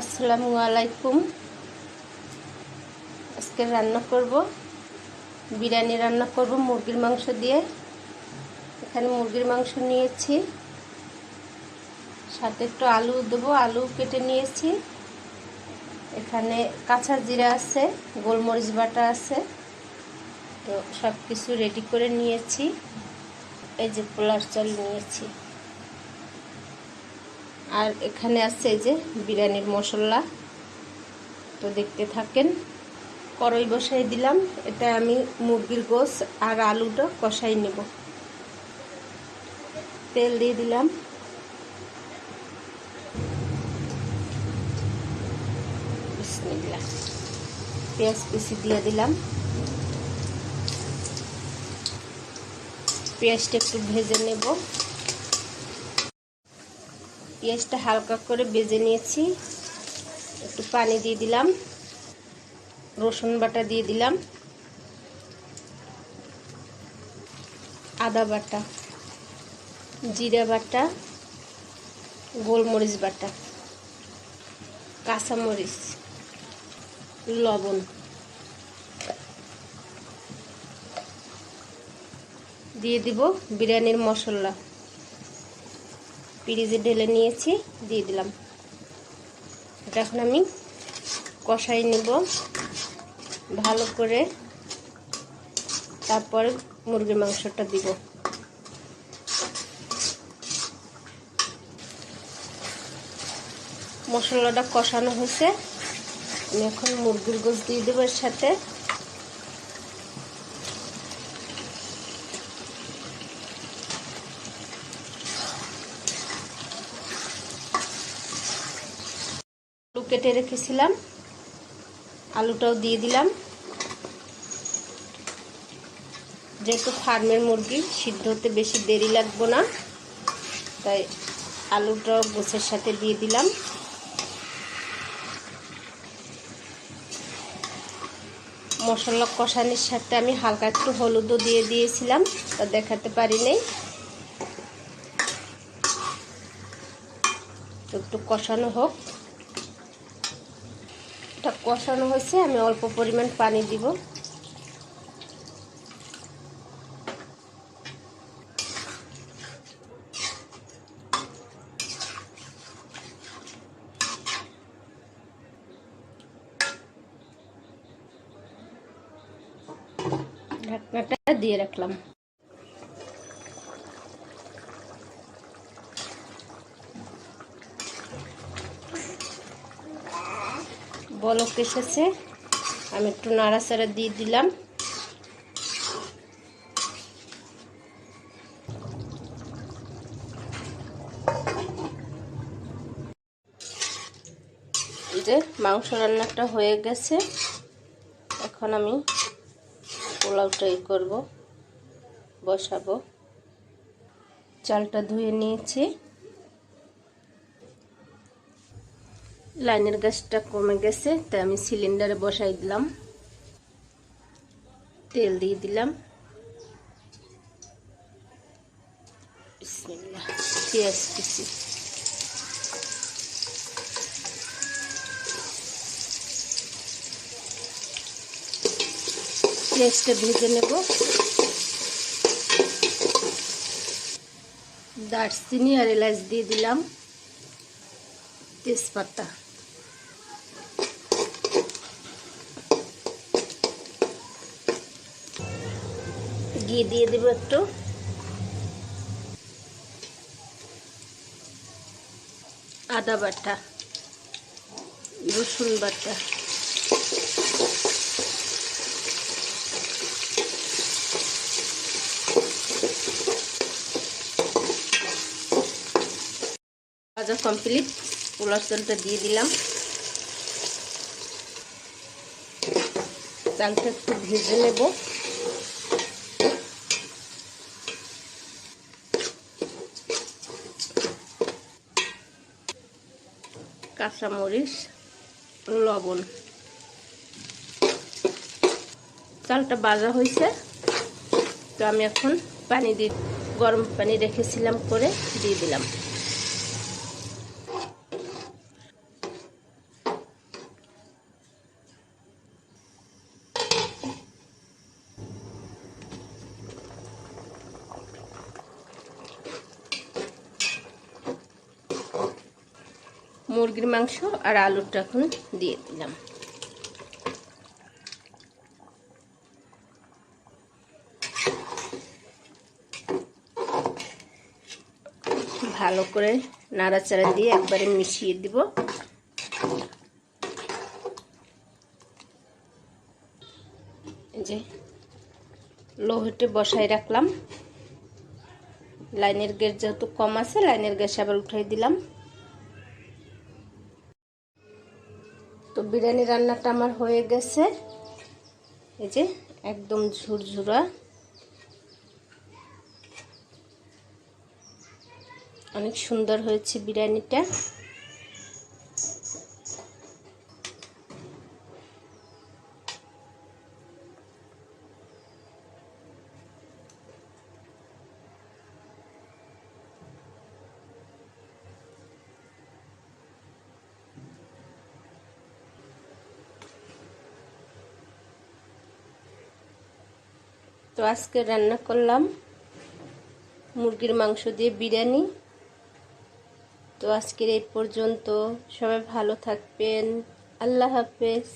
আসসালামু আলাইকুম। আজকে রান্না করব। বিরিয়ানি রান্না করব মুরগির মাংস দিয়ে। এখানে মুরগির মাংস নিয়েছি। সাথে একটু আলু দেবো, আলু কেটে নিয়েছি। এখানে কাঁচা জিরা আছে, গোলমরিচ বাটা আছে। তো সব কিছু রেডি করে নিয়েছি। এই যে পোলার চাল নিয়েছি। আর এখানে এই যে বিরিয়ানির মশলা। তো দেখতে থাকেন, কড়াই বসাই দিলাম। এটা আমি মুরগির গোস আর আলুটা কষাই নেব। তেল দিয়ে দিলাম। পেঁয়াজ কুচি দিয়ে দিলাম। পেঁয়াজটা একটু ভেজে নেব। পেঁয়াজটা হালকা করে বেজে নিয়েছি। একটু পানি দিয়ে দিলাম। রসুন বাটা দিয়ে দিলাম। আদা বাটা, জিরা বাটা, গোলমরিচ বাটা, কাঁচামরিচ, লবণ। দিয়ে দিব বিরিয়ানির মশলা। পিরিজে ঢেলে নিয়েছি, দিয়ে দিলাম। এটা এখন আমি কষাই নেব। ভালো করে তারপরে মুরগির মাংসটা দিব। মশলাটা কষানো হয়েছে। আমি এখন মুরগির গোস দিয়ে দেবো এর সাথে। কেটে রেখেছিলাম। আলুটাও দিয়ে দিলাম। যেহেতু ফার্মের মুরগি, সিদ্ধ হতে বেশি দেরি লাগবো না। তাই আলুটাও গোছের সাথে দিয়ে দিলাম। মশলা কষানির সাথে আমি হালকা একটু হলুদও দিয়ে দিয়েছিলাম, তা দেখাতে পারি নাই। একটু কষানো হোক। এটা কষানো হয়েছে আমি অল্প পরিমাণ পানি দিব। ঢাকনাটা দিয়ে রাখলাম। বলক এসেছে। আমি একটু নাড়াচাড়া দিয়ে দিলাম। যে মাংস রান্নাটা হয়ে গেছে। এখন আমি পোলাওটাই করব, বসাবো। চালটা ধুয়ে নিয়েছি। লাইনের গ্যাসটা কমে গেছে, তাই আমি সিলিন্ডারে বসাই দিলাম। তেল দিয়ে দিলাম। পেঁয়াজটা ভেজে নেব। দারচিনি আর এলাচ দিয়ে দিলাম। তেজপাতা। ঘি দিয়ে দেবো একটু। আদা বাটা, রসুন বাটা। ভাজা কমপ্লিট, পোলার চালটা দিয়ে দিলাম। চালটা একটু ভেজে নেব। কাঁচামরিচ লবণ। চালটা বাজা হয়েছে। তো আমি এখন পানি দিয়ে গরম পানি রেখেছিলাম করে দিয়ে দিলাম। মুরগির মাংস আর আলুটা এখন দিয়ে দিলাম। ভালো করে নাড়াচাড়া দিয়ে একবারে মিশিয়ে দিব। যে বসাই রাখলাম। লাইনের গ্যাস যেহেতু কম আছে, লাইনের গ্যাস আবার উঠাই দিলাম। তো বিরিয়ানি রান্নাটা আমার হয়ে গেছে। এই যে একদম ঝুরঝুরা। অনেক সুন্দর হয়েছে বিরিয়ানিটা। তো আজকে রান্না করলাম মুরগির মাংস দিয়ে বিরিয়ানি। তো আজকের এই পর্যন্ত সবাই ভালো থাকবেন। আল্লাহ হাফেজ।